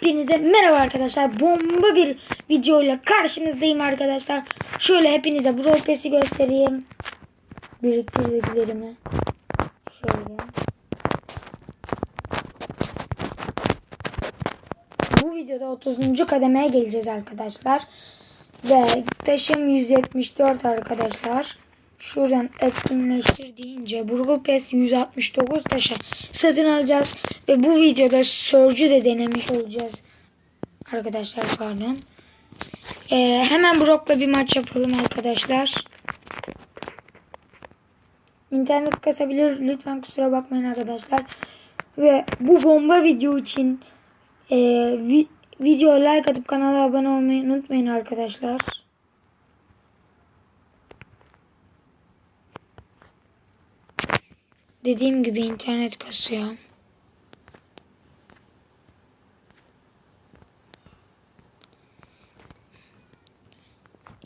Hepinize merhaba arkadaşlar. Bomba bir videoyla karşınızdayım arkadaşlar. Şöyle hepinize Brawl Pass'i göstereyim. Biriktirdiklerimi. Şöyle. Bu videoda 30. kademeye geleceğiz arkadaşlar. Ve taşım 174 arkadaşlar. Şuradan etkinleştir deyince Burgle Pass 169 taşa satın alacağız. Ve bu videoda Surge'ü de denemiş olacağız. Arkadaşlar pardon. Ee, hemen Brock'la bir maç yapalım arkadaşlar. İnternet kasabilir. Lütfen kusura bakmayın arkadaşlar. Ve bu bomba video için e, vi, videoya like atıp kanala abone olmayı unutmayın arkadaşlar. Dediğim gibi internet kasıyor.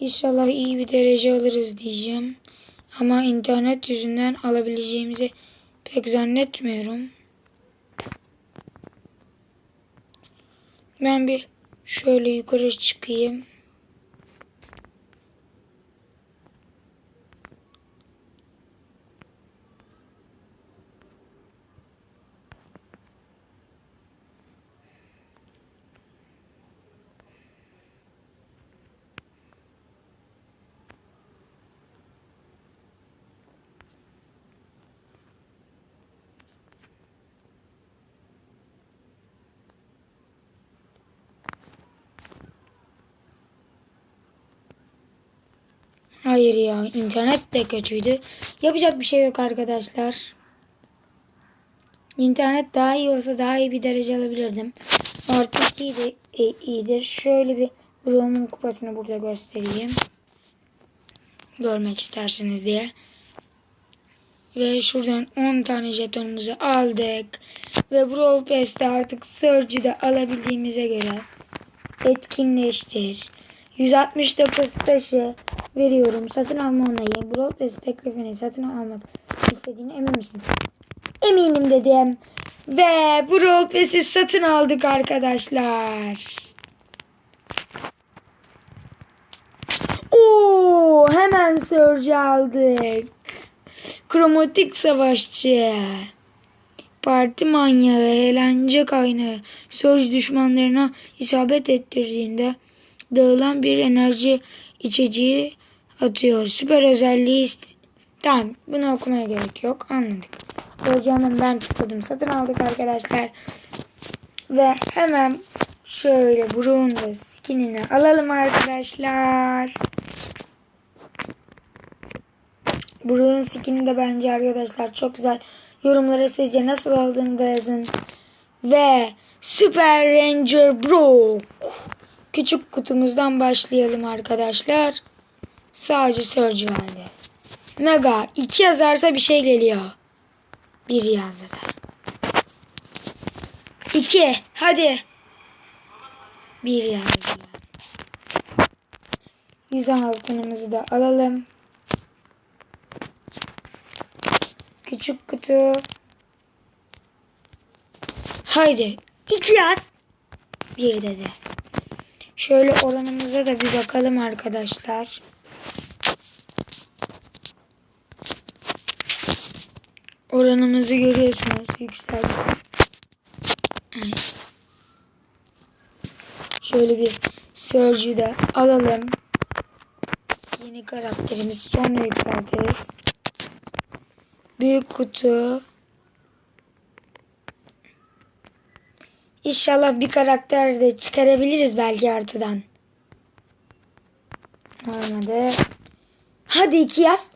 İnşallah iyi bir derece alırız diyeceğim. Ama internet yüzünden alabileceğimizi pek zannetmiyorum. Ben bir şöyle yukarı çıkayım. Hayır ya internet de kötüydü. Yapacak bir şey yok arkadaşlar. İnternet daha iyi olsa daha iyi bir derece alabilirdim. Artık iyi de e, iyidir. Şöyle bir Roman kupasını burada göstereyim. Görmek istersiniz diye. Ve şuradan 10 tane jetonumuzu aldık. Ve Brawl Pass'te artık Surge'ü de alabildiğimize göre etkinleştir. 169 taşı veriyorum. Satın alma onayı. Pass teklifini satın almak istediğine emin misin? Eminim dedim. Ve Brawl Pass'i satın aldık arkadaşlar. Oo, hemen Surge aldık. Kromatik savaşçı. Parti manyağı, eğlence kaynağı, Surge düşmanlarına isabet ettirdiğinde dağılan bir enerji içeceği atıyor. Süper özelliği Tamam bunu okumaya gerek yok anladık. Hocamın ben tıkladım satın aldık arkadaşlar. Ve hemen şöyle burun da skinini alalım arkadaşlar. Burun skini de bence arkadaşlar çok güzel. Yorumlara sizce nasıl olduğunu da yazın. Ve Super Ranger Brock. Küçük kutumuzdan başlayalım arkadaşlar. Sadece Surge vardı. Mega 2 yazarsa bir şey geliyor. 1 yazdı da. 2 hadi. 1 yazdılar. 110 altınımızı da alalım. Küçük kutu. Haydi. 2 yaz. 1 dedi. Şöyle oranımıza da bir bakalım arkadaşlar. Oranımızı görüyorsunuz. Yükseldi. Şöyle bir Surge'ü de alalım. Yeni karakterimiz sonra yükseltiriz. Büyük kutu. İnşallah bir karakter de çıkarabiliriz belki artıdan. Olmadı. Hadi iki yaz.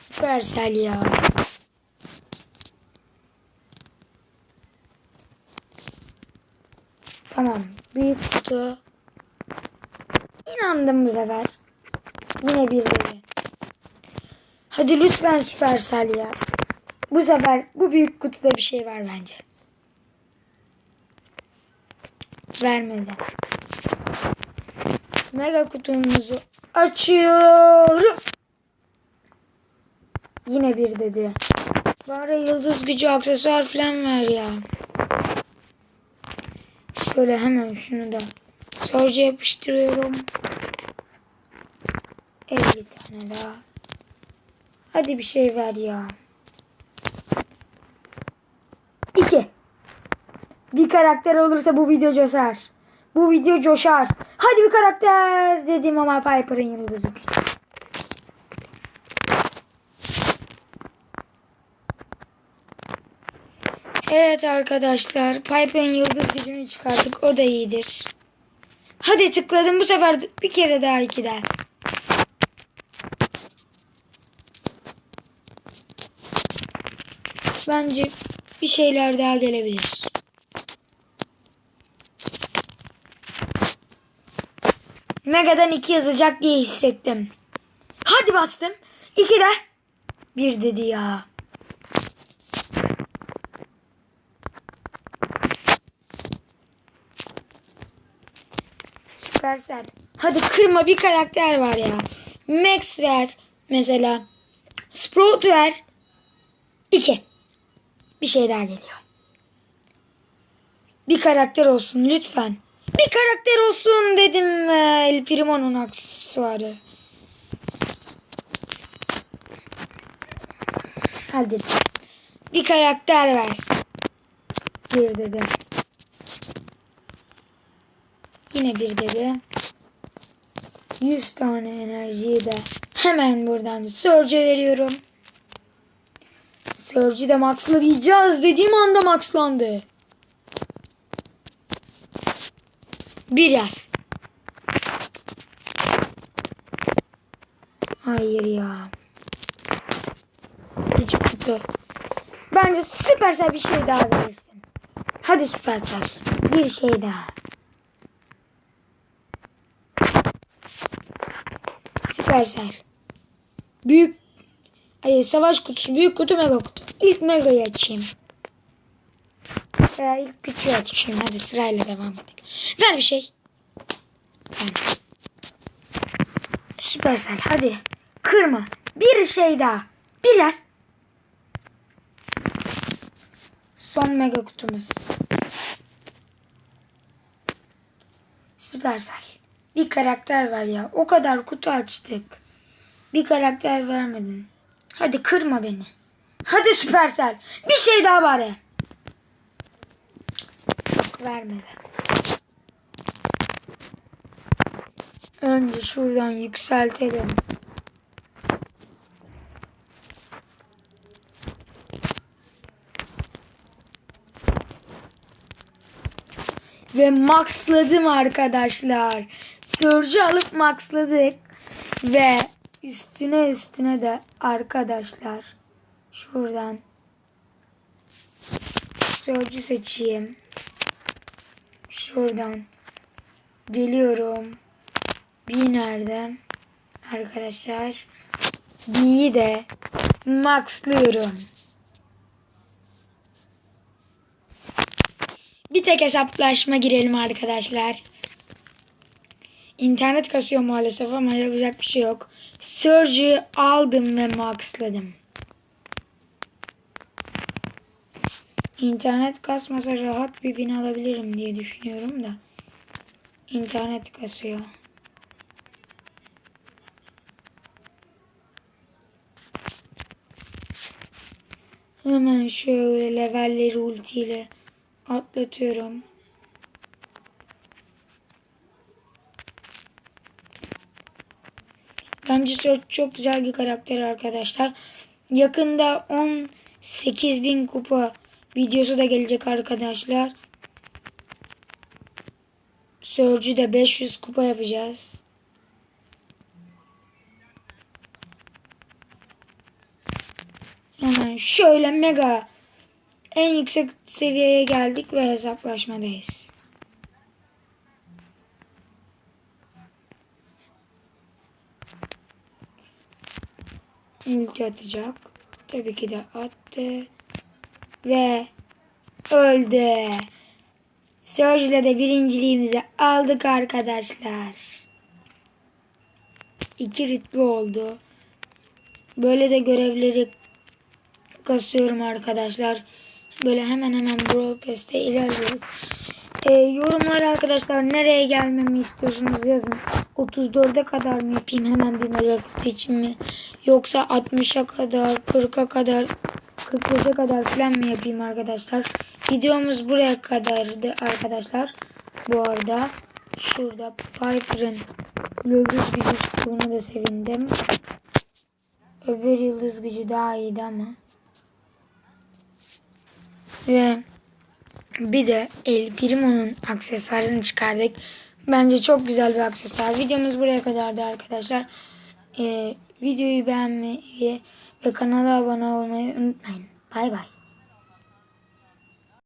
Süpersel ya. Tamam. Büyük kutu. İnandım bu sefer. Yine bir böyle. Hadi lütfen Süpersel ya. Bu sefer bu büyük kutuda bir şey var bence. Vermedi. Mega kutumuzu açıyorum. Yine bir dedi. Bari yıldız gücü aksesuar falan ver ya. Şöyle hemen şunu da Surge'a yapıştırıyorum. 50 tane daha. Hadi bir şey ver ya. 2. Bir karakter olursa bu video coşar. Bu video coşar. Hadi bir karakter dedim ama Piper'ın yıldızı küçük. Evet arkadaşlar Piper'ın yıldız gücünü çıkardık. O da iyidir. Hadi tıkladım bu sefer bir kere daha iki daha. Bence bir şeyler daha gelebilir. Mega'dan 2 yazacak diye hissettim. Hadi bastım. 2 de. 1 dedi ya. Süpersel. Hadi kırma bir karakter var ya. Max ver mesela. Sprout ver. 2. Bir şey daha geliyor. Bir karakter olsun lütfen. Bir karakter olsun dedim. ve El Primo'nun aksesuarı. Hadi. Bir karakter ver. Bir dedi. Yine bir dedi. 100 tane enerjiyi de hemen buradan Surge'e veriyorum. Surge'i de maxlayacağız dediğim anda maxlandı. Bir yaz. Hayır ya. Küçük kutu. Bence süpersel bir şey daha verirsin. Hadi süpersel. Bir şey daha. Süpersel. Büyük Ay, savaş kutusu, büyük kutu, mega kutu. İlk megayı açayım. Veya ilk küçüğü açayım. Hadi sırayla devam edelim. Ver bir şey. Ver. Süpersel hadi. Kırma. Bir şey daha. Biraz. Son mega kutumuz. Süpersel. Bir karakter ver ya. O kadar kutu açtık. Bir karakter vermedin. Hadi kırma beni. Hadi Süpersel. Bir şey daha bari. Yok vermedi. Önce şuradan yükseltelim. Ve maxladım arkadaşlar. Surge'u alıp maxladık. Ve üstüne üstüne de arkadaşlar şuradan Surge'u seçeyim. Şuradan geliyorum. Bir nerede? Arkadaşlar. B'yi de maxlıyorum. Bir tek hesaplaşma girelim arkadaşlar. İnternet kasıyor maalesef ama yapacak bir şey yok. Surge'ü aldım ve maxladım. İnternet kasmasa rahat bir win alabilirim diye düşünüyorum da. İnternet kasıyor. Hemen şöyle levelleri ultiyle atlatıyorum. Bence Surge çok güzel bir karakter arkadaşlar. Yakında 18 bin kupa videosu da gelecek arkadaşlar. Surge'ü de 500 kupa yapacağız. Hemen şöyle mega en yüksek seviyeye geldik ve hesaplaşmadayız. Ulti atacak. Tabii ki de attı. Ve öldü. Surge ile de birinciliğimizi aldık arkadaşlar. İki ritmi oldu. Böyle de görevleri kasıyorum arkadaşlar. Böyle hemen hemen Brawl Pass'te ilerliyoruz. Ee, yorumlara arkadaşlar nereye gelmemi istiyorsunuz yazın. 34'e kadar mı yapayım hemen bir kutu için mi? Yoksa 60'a kadar, 40'a kadar, 45'e kadar falan mı yapayım arkadaşlar? Videomuz buraya kadardı arkadaşlar. Bu arada şurada Piper'ın yıldız gücü çıktığına da sevindim. Öbür yıldız gücü daha iyiydi ama. Ve bir de El Primo'nun aksesuarını çıkardık. Bence çok güzel bir aksesuar. Videomuz buraya kadardı arkadaşlar. Ee, videoyu beğenmeyi ve kanala abone olmayı unutmayın. Bay bay.